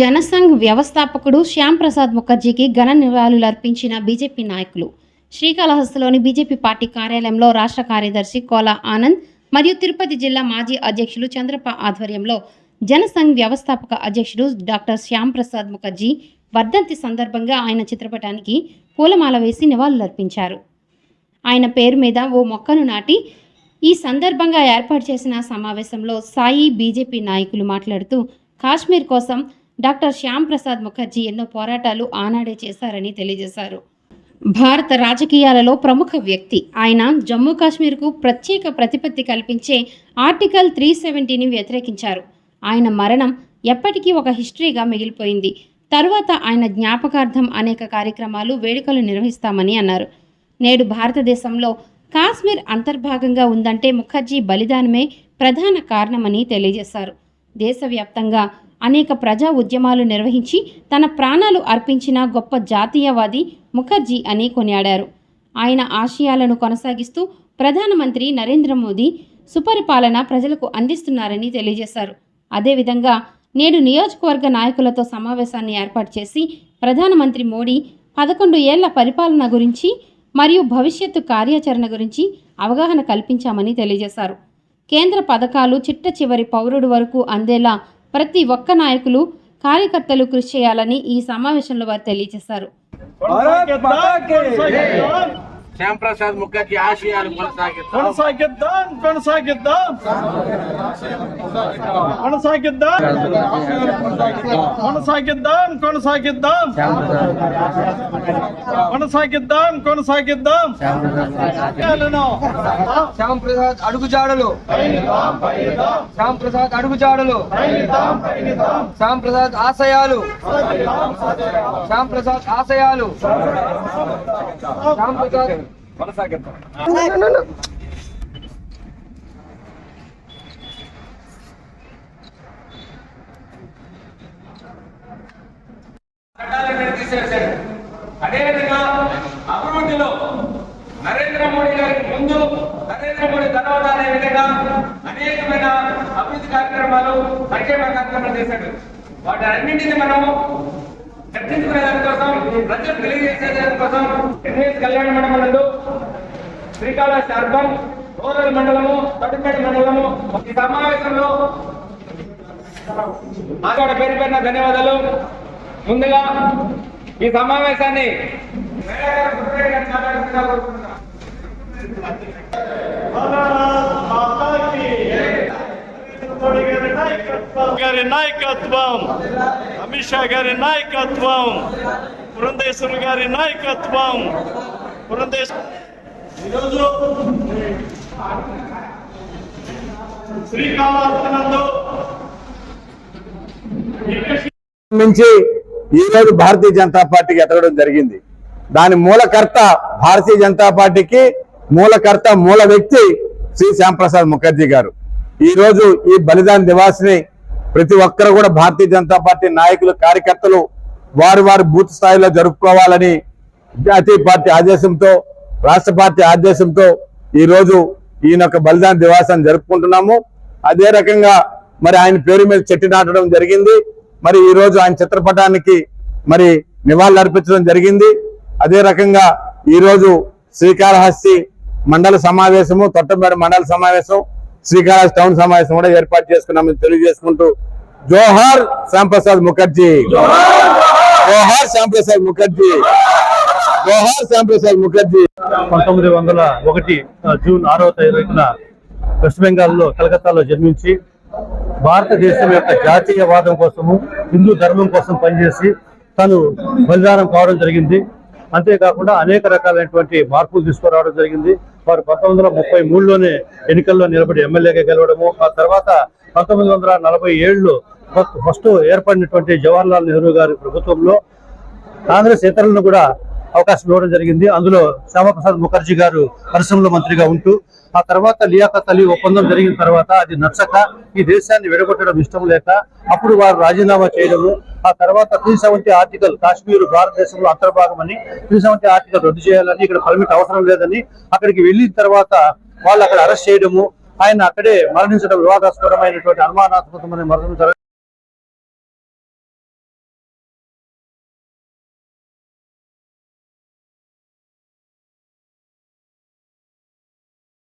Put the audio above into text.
జనసంఘ్ వ్యవస్థాపకుడు శ్యామ్ ప్రసాద్ ముఖర్జీకి ఘన నివాళులు అర్పించిన బీజేపీ నాయకులు. శ్రీకాళహస్తిలోని బీజేపీ పార్టీ కార్యాలయంలో రాష్ట్ర కార్యదర్శి కోలా ఆనంద్ మరియు తిరుపతి జిల్లా మాజీ అధ్యక్షులు చంద్రప్ప ఆధ్వర్యంలో జనసంఘ్ వ్యవస్థాపక అధ్యక్షుడు డాక్టర్ శ్యామ్ ప్రసాద్ ముఖర్జీ వర్ధంతి సందర్భంగా ఆయన చిత్రపటానికి పూలమాల వేసి నివాళులర్పించారు ఆయన పేరు మీద ఓ మొక్కను నాటి ఈ సందర్భంగా ఏర్పాటు చేసిన సమావేశంలో సాయి బీజేపీ నాయకులు మాట్లాడుతూ కాశ్మీర్ కోసం డాక్టర్ శ్యామ్ ప్రసాద్ ముఖర్జీ ఎన్నో పోరాటాలు ఆనాడే చేశారని తెలియజేశారు. భారత రాజకీయాలలో ప్రముఖ వ్యక్తి. ఆయన జమ్మూ కాశ్మీర్కు ప్రత్యేక ప్రతిపత్తి కల్పించే ఆర్టికల్ త్రీ సెవెంటీని వ్యతిరేకించారు. ఆయన మరణం ఎప్పటికీ ఒక హిస్టరీగా మిగిలిపోయింది. తరువాత ఆయన జ్ఞాపకార్థం అనేక కార్యక్రమాలు వేడుకలు నిర్వహిస్తామని అన్నారు. నేడు భారతదేశంలో కాశ్మీర్ అంతర్భాగంగా ఉందంటే ముఖర్జీ బలిదానమే ప్రధాన కారణమని తెలియజేశారు. దేశవ్యాప్తంగా అనేక ప్రజా ఉద్యమాలు నిర్వహించి తన ప్రాణాలు అర్పించిన గొప్ప జాతీయవాది ముఖర్జీ అని కొనియాడారు. ఆయన ఆశయాలను కొనసాగిస్తూ ప్రధానమంత్రి నరేంద్ర మోదీ సుపరిపాలన ప్రజలకు అందిస్తున్నారని తెలియజేశారు. అదేవిధంగా నేడు నియోజకవర్గ నాయకులతో సమావేశాన్ని ఏర్పాటు చేసి ప్రధానమంత్రి మోడీ పదకొండు ఏళ్ళ పరిపాలన గురించి మరియు భవిష్యత్తు కార్యాచరణ గురించి అవగాహన కల్పించామని తెలియజేశారు. కేంద్ర పథకాలు చిట్ట చివరి పౌరుడు వరకు అందేలా ప్రతి ఒక్క నాయకులు కార్యకర్తలు కృషి చేయాలని ఈ సమావేశంలో వారు తెలియజేశారు. భారత్ మాతా కి శ్యామ్ ప్రసాద్ ముఖర్జీ ఆశయాలు కొనసాగిద్దాం. కొనసాగిద్దాం కొనసాగిద్దాం. కొనసాగిద్దాం. కొనసాగిద్దాం కొనసాగిద్దాం. కొనసాగిద్దాం ఆశయాలను శ్యామ్ ప్రసాద్ అడుగుజాడలు శ్యామ్ ప్రసాద్ అడుగుజాడలు శ్యామ్ ప్రసాద్ ఆశయాలు. శ్యామ్ ప్రసాద్ ఆశయాలు. శ్యామ్ ప్రసాద్ కొనసాగిద్దాం. అదేవిధంగా అభివృద్ధిలో నరేంద్ర మోడీ గారికి ముందు నరేంద్ర మోడీ తర్వాత అనే విధంగా అనేకమైన అభివృద్ధి కార్యక్రమాలు సంక్షేమ కార్యక్రమాలు చేశాడు. వాటి అన్నింటినీ మనం చర్చించుకునే దానికోసం ప్రజలు తెలియజేసే దానికోసం ఎన్ఎస్ కళ్యాణ మండపం శ్రీకాళహస్తి అర్బన్ రూరల్ మండలము తొట్టిపేట మండలము ఈ సమావేశంలో మాట్లాడ పేరు పేరున ధన్యవాదాలు. ముందుగా ఈ సమావేశాన్ని మేడం గారు సుబ్రహ్మణ్య గారు మాట్లాడుతుందిగా కోరుకుంటున్నాం. భారత్ మాతా కి మోడీ గారి నాయకత్వం గారి నాయకత్వం అమిత్ షా గారి నాయకత్వం పురంధేశ్వరు గారి నాయకత్వం పురంధేశ్వర ఈరోజు శ్రీకాళహస్తి నుంచి ఈ భారతీయ జనతా పార్టీకి ఎదగడం జరిగింది. దాని మూలకర్త భారతీయ జనతా పార్టీకి మూలకర్త మూల వ్యక్తి శ్రీ శ్యాంప్రసాద్ ముఖర్జీ గారు. ఈరోజు ఈ బలిదాన్ దివాస్ని ప్రతి ఒక్కరు కూడా భారతీయ జనతా పార్టీ నాయకులు కార్యకర్తలు వారు వారి బూత్ స్థాయిలో జరుపుకోవాలని జాతీయ పార్టీ ఆదేశంతో రాష్ట్ర పార్టీ ఆదేశంతో ఈరోజు ఈయన యొక్క బలిదాన్ దివాసాన్ని జరుపుకుంటున్నాము. అదే రకంగా మరి ఆయన పేరు మీద చెట్టు నాటడం జరిగింది. మరి ఈ రోజు ఆయన చిత్రపటానికి మరి నివాళులు అర్పించడం జరిగింది. అదే రకంగా ఈరోజు శ్రీకాళహస్తి మండల సమావేశము తొట్టమేడ మండల సమావేశం శ్రీకాళహస్తి టౌన్ సమావేశం కూడా ఏర్పాటు చేసుకున్నామని తెలియజేసుకుంటూ జోహార్ శ్యాంప్రసాద్ ముఖర్జీ. జోహార్ శ్యాంప్రసాద్ ముఖర్జీ. జోహార్ శ్యాంప్రసాద్ ముఖర్జీ. పంతొమ్మిది వందల ఒకటి జూన్ ఆరో తారీఖున వెస్ట్ బెంగాల్లో కలకత్తాలో జన్మించి భారతదేశం యొక్క జాతీయవాదం కోసము హిందూ ధర్మం కోసం పనిచేసి తను బలిదానం కావడం జరిగింది. అంతేకాకుండా అనేక రకాలైనటువంటి మార్పులు తీసుకురావడం జరిగింది. వారు పంతొమ్మిది వందల ముప్పై మూడులోనే ఎన్నికల్లో నిలబడి ఎమ్మెల్యేగా గెలవడము ఆ తర్వాత పంతొమ్మిది వందల నలభై ఏడులో ఫస్ట్ ఏర్పడినటువంటి జవహర్లాల్ నెహ్రూ గారి ప్రభుత్వంలో కాంగ్రెస్ ఇతరులను కూడా అవకాశం ఇవ్వడం జరిగింది. అందులో శ్యామప్రసాద్ ముఖర్జీ గారు పరిశ్రమల మంత్రిగా ఉంటూ ఆ తర్వాత లియాఖత్ అలీ ఒప్పందం జరిగిన తర్వాత అది నచ్చక ఈ దేశాన్ని విడగొట్టడం ఇష్టం లేక అప్పుడు వారు రాజీనామా చేయడము ఆ తర్వాత త్రీ సెవెంటీ ఆర్టికల్ కాశ్మీర్ భారతదేశంలో అంతర్భాగమని త్రీ సెవెంటీ ఆర్టికల్ రద్దు చేయాలని ఇక్కడ పర్మిట్ అవసరం లేదని అక్కడికి వెళ్ళిన తర్వాత వాళ్ళు అక్కడ అరెస్ట్ చేయడము ఆయన అక్కడే మరణించడం వివాదాస్పదమైనటువంటి అనుమానాత్మకమైన మరణం